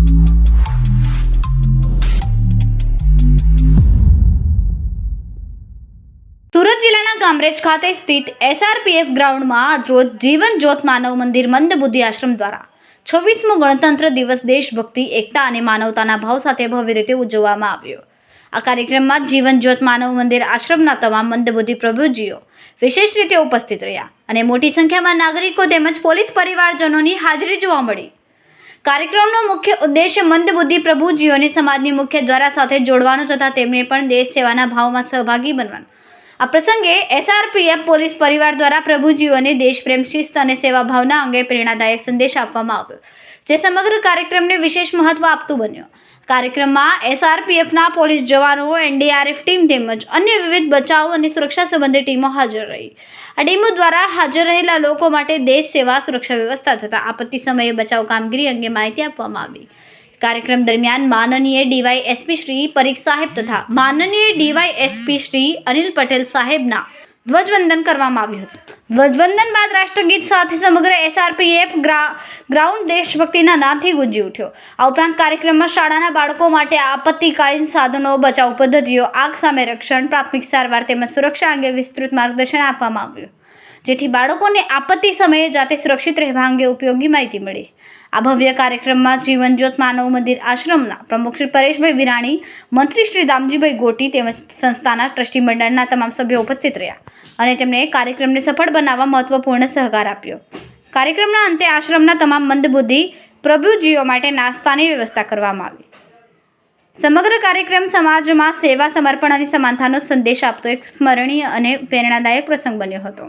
સુરત જિલ્લાના કામરેજ ખાતે સ્થિત એસઆરપીએફ ગ્રાઉન્ડમાં આજરોજ જીવન જ્યોત માનવ મંદિર મંદબુદ્ધિ આશ્રમ દ્વારા છવ્વીસમો ગણતંત્ર દિવસ દેશભક્તિ, એકતા અને માનવતાના ભાવ સાથે ભવ્ય રીતે ઉજવવામાં આવ્યો. આ કાર્યક્રમમાં જીવન જ્યોત માનવ મંદિર આશ્રમના તમામ મંદબુદ્ધિ પ્રભુજીઓ વિશેષ રીતે ઉપસ્થિત રહ્યા અને મોટી સંખ્યામાં નાગરિકો તેમજ પોલીસ પરિવારજનોની હાજરી જોવા મળી. કાર્યક્રમનો મુખ્ય ઉદ્દેશ્ય મંદબુદ્ધિ પ્રભુજીઓને સમાજની મુખ્ય દ્વારા સાથે જોડવાનો તથા તેમને પણ દેશ સેવાના ભાવમાં સહભાગી બનવાનો. આ પ્રસંગે એસઆરપીએફ પોલીસ પરિવાર દ્વારા પ્રભુજીઓને દેશપ્રેમ, શિસ્ત અને સેવા ભાવના અંગે પ્રેરણાદાયક સંદેશ આપવામાં આવ્યો. જે સમગ્ર કાર્યક્રમને વિશેષ મહત્વ આપતું બન્યો. કાર્યક્રમમાં એસઆરપીએફના પોલીસ જવાનો, એનડીઆરએફ ટીમ તેમજ અન્ય વિવિધ બચાવ અને સુરક્ષા સંબંધી ટીમો હાજર રહી. આ ટીમો દ્વારા હાજર રહેલા લોકો માટે દેશ સેવા, સુરક્ષા વ્યવસ્થા તથા આપત્તિ સમયે બચાવ કામગીરી અંગે માહિતી આપવામાં આવી. કાર્યક્રમ દરમિયાન માનનીય ડીવાય એસપી શ્રી, પરીખ સાહેબ તથા માનનીય ડીવાય એસપી શ્રી અનિલ પટેલ સાહેબના ધ્વજવંદન કરવામાં આવ્યું હતું. ધ્વજવંદન બાદ રાષ્ટ્રગીત સાથે સમગ્ર એસઆરપીએફ ગ્રાઉન્ડ દેશભક્તિના નાદથી ગુંજી ઉઠ્યો. આ ઉપરાંત કાર્યક્રમમાં શાળાના બાળકો માટે આપત્તિકાલીન સાધનો, બચાવ પદ્ધતિઓ, આગ સામે રક્ષણ, પ્રાથમિક સારવાર તેમજ સુરક્ષા અંગે વિસ્તૃત માર્ગદર્શન આપવામાં આવ્યું. જેથી બાળકોને આપત્તિ સમયે જાતે સુરક્ષિત રહેવા અંગે ઉપયોગી માહિતી મળી. આ ભવ્ય કાર્યક્રમમાં જીવનજ્યોત માનવ મંદિર આશ્રમના પ્રમુખ શ્રી પરેશભાઈ વિરાણી, મંત્રી શ્રી દામજીભાઈ ગોટી તેમજ સંસ્થાના ટ્રસ્ટી મંડળના તમામ સભ્યો ઉપસ્થિત રહ્યા અને તેમણે કાર્યક્રમને સફળ બનાવવા મહત્વપૂર્ણ સહકાર આપ્યો. કાર્યક્રમના અંતે આશ્રમના તમામ મંદબુદ્ધિ પ્રભુજીઓ માટે નાસ્તાની વ્યવસ્થા કરવામાં આવી. સમગ્ર કાર્યક્રમ સમાજમાં સેવા સમર્પણ અને સમાનતાનો સંદેશ આપતો એક સ્મરણીય અને પ્રેરણાદાયક પ્રસંગ બન્યો હતો.